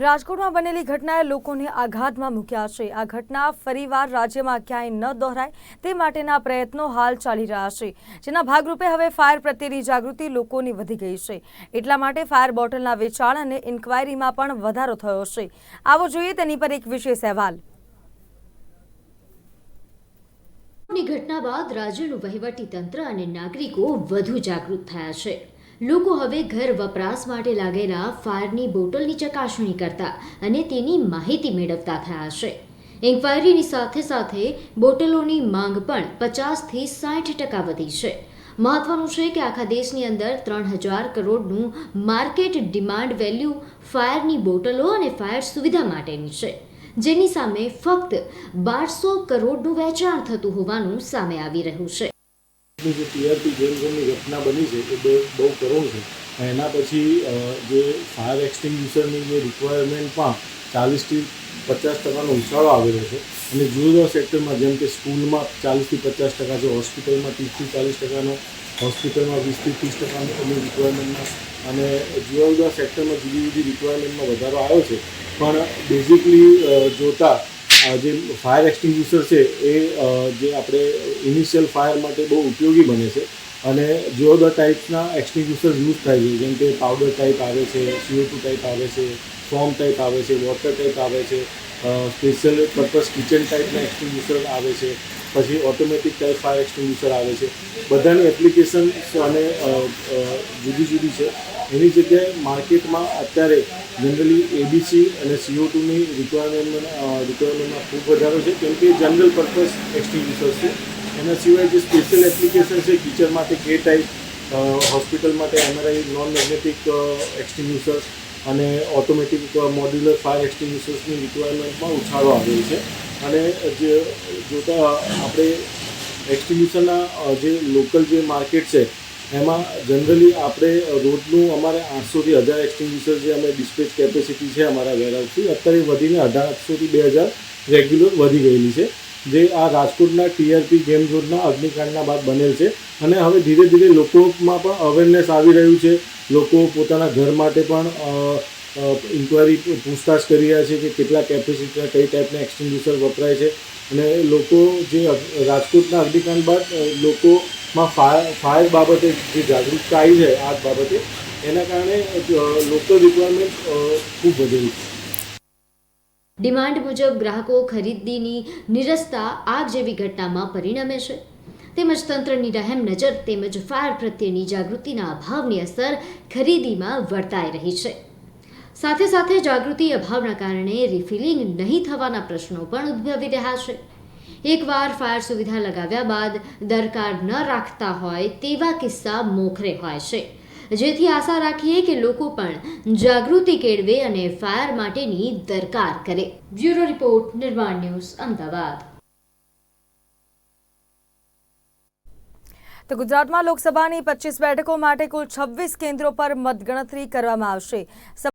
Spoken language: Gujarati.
રાજકોટમાં બનેલી ઘટનાએ લોકોને આઘાતમાં મૂક્યા છે. આ ઘટના ફરીવાર રાજ્યમાં ક્યાંય ન દોહરાય તે માટેના પ્રયત્નો હાલ ચાલી રહ્યા છે. જેના ભાગરૂપે હવે ફાયર પ્રત્યેની જાગૃતિ લોકોની વધી ગઈ છે. એટલા માટે ફાયર બોટલના વેચાણ અને ઇન્ક્વાયરીમાં પણ વધારો થયો છે. આવો જોઈએ તેની પર એક વિશેષ અહેવાલ. ઘટના બાદ રાજ્યનું વહીવટી તંત્ર અને નાગરિકો વધુ જાગૃત થયા છે. લોકો હવે ઘર વપરાશ માટે લાગેલા ફાયરની બોટલની ચકાસણી કરતા અને તેની માહિતી મેળવતા થયા છે. ઇન્ક્વાયરીની સાથે સાથે બોટલોની માંગ પણ પચાસથી સાઠ ટકા વધી છે. મહત્વનું છે કે આખા દેશની અંદર ત્રણ હજાર કરોડનું માર્કેટ ડિમાન્ડ વેલ્યુ ફાયરની બોટલો અને ફાયર સુવિધા માટેની છે, જેની સામે ફક્ત બારસો કરોડનું વેચાણ થતું હોવાનું સામે આવી રહ્યું છે. ની જે ટીઆરપી ગેમ ઝોનની ઘટના બની છે, એ બહુ બહુ કરુણ છે. એના પછી જે ફાયર એક્સટિંગ્યુશરની જે રિક્વાયરમેન્ટ પણ ચાલીસથી પચાસ ટકાનો ઉછાળો આવેલો છે. અને જુદા જુદા સેક્ટરમાં, જેમ કે સ્કૂલમાં ચાલીસથી પચાસ ટકા છે, હોસ્પિટલમાં ત્રીસથી ચાલીસ ટકાનો, હોસ્પિટલમાં વીસથી ત્રીસ ટકાની રિક્વાયરમેન્ટમાં અને જુદા જુદા સેક્ટરમાં જુદી જુદી રિક્વાયરમેન્ટમાં વધારો આવ્યો છે. પણ બેઝિકલી જોતાં જે ફાયર એક્સટિંગ્યુશર છે, એ જે આપણે ઇનિશિયલ ફાયર માટે બહુ ઉપયોગી બને છે. અને જુદા જુદા ટાઈપના એક્સટિંગ્યુશર યુઝ થાય છે, જેમ કે પાવડર ટાઈપ આવે છે સીઓ ટુ ટાઈપ આવે છે ફોર્મ ટાઈપ આવે છે વોટર ટાઈપ આવે છે સ્પેશિયલ પર્પઝ કિચન ટાઈપના એક્સટિંગ્યુશર આવે છે, પછી ઓટોમેટિક ટાઈપ ફાયર એક્સટિંગ્યુશર આવે છે. બધાની એપ્લિકેશન અને જુદી જુદી છે. એની જગ્યાએ માર્કેટમાં અત્યારે જનરલી એબીસી અને સીઓ ટુની રિક્વાયરમેન્ટમાં રિક્વાયરમેન્ટમાં ખૂબ વધારો છે. કેમ કે જનરલ પર્પઝ એક્સટિંગ્યુશર્સ છે. એના સિવાય જે સ્પેશિયલ એપ્લિકેશન છે કિચન માટે કે ટાઈપ હોસ્પિટલ માટે એમઆરઆઈ નોન મેગ્નેટિક એક્સટિંગ્યુશર્સ અને ઓટોમેટિક મોડ્યુલર ફાયર એક્સટિંગ્યુશર્સની રિક્વાયરમેન્ટમાં ઉછાળો આવેલ છે. અને જે જોતાં આપણે એક્સટિંગ્યુશનના જે લોકલ જે માર્કેટ છે એમાં જનરલી આપણે રોજનું અમારે આઠસોથી હજાર એક્સટિંગ્યુશર જે અમે ડિસ્પેચ કેપેસિટી છે અમારા વેરહાઉસથી અત્યારે વધીને અઢારસોથી બે હજાર રેગ્યુલર વધી ગયેલી છે. જે આ રાજકોટના ટીઆરપી ગેમ ઝોનના અગ્નિકાંડના બાદ બનેલ છે. અને હવે ધીરે ધીરે લોકોમાં પણ અવેરનેસ આવી રહ્યું છે. લોકો પોતાના ઘર માટે પણ ઇન્ક્વાયરી પૂછતાછ કરી રહ્યા છે કે કેટલા કેપેસિટીના કઈ ટાઈપના એક્સટિંગ્યુશર વપરાય છે. અને લોકો જે રાજકોટના અગ્નિકાંડ બાદ અ, લોકોમાં ફાયર બાબતે જે જાગૃતતા આવી છે આ બાબતે, એના કારણે લોકલ રિક્વાયરમેન્ટ ખૂબ વધેલી છે. ડિમાન્ડ મુજબ ગ્રાહકો ખરીદીની નિરસતા આગ જેવી ઘટનામાં પરિણમે છે. તેમજ તંત્રની રહેમ નજર તેમજ ફાયર પ્રત્યેની જાગૃતિના અભાવની અસર ખરીદીમાં વર્તાઈ રહી છે. સાથે સાથે જાગૃતિ અભાવના કારણે રિફિલિંગ નહીં થવાના પ્રશ્નો પણ ઉદ્ભવી રહ્યા છે. એકવાર ફાયર સુવિધા લગાવ્યા બાદ દરકાર ન રાખતા હોય તેવા કિસ્સા મોખરે હોય છે. જેથી આશા રાખીએ કે લોકો પણ જાગૃતિ કેળવે અને ફાયર માટેની દરકાર કરે. બ્યુરો રિપોર્ટ, નિર્માણ ન્યૂઝ, અમદાવાદ. તો ગુજરાતમાં લોકસભાની પચીસ બેઠકો માટે કુલ છવ્વીસ કેન્દ્રો પર મતગણતરી કરવામાં આવશે.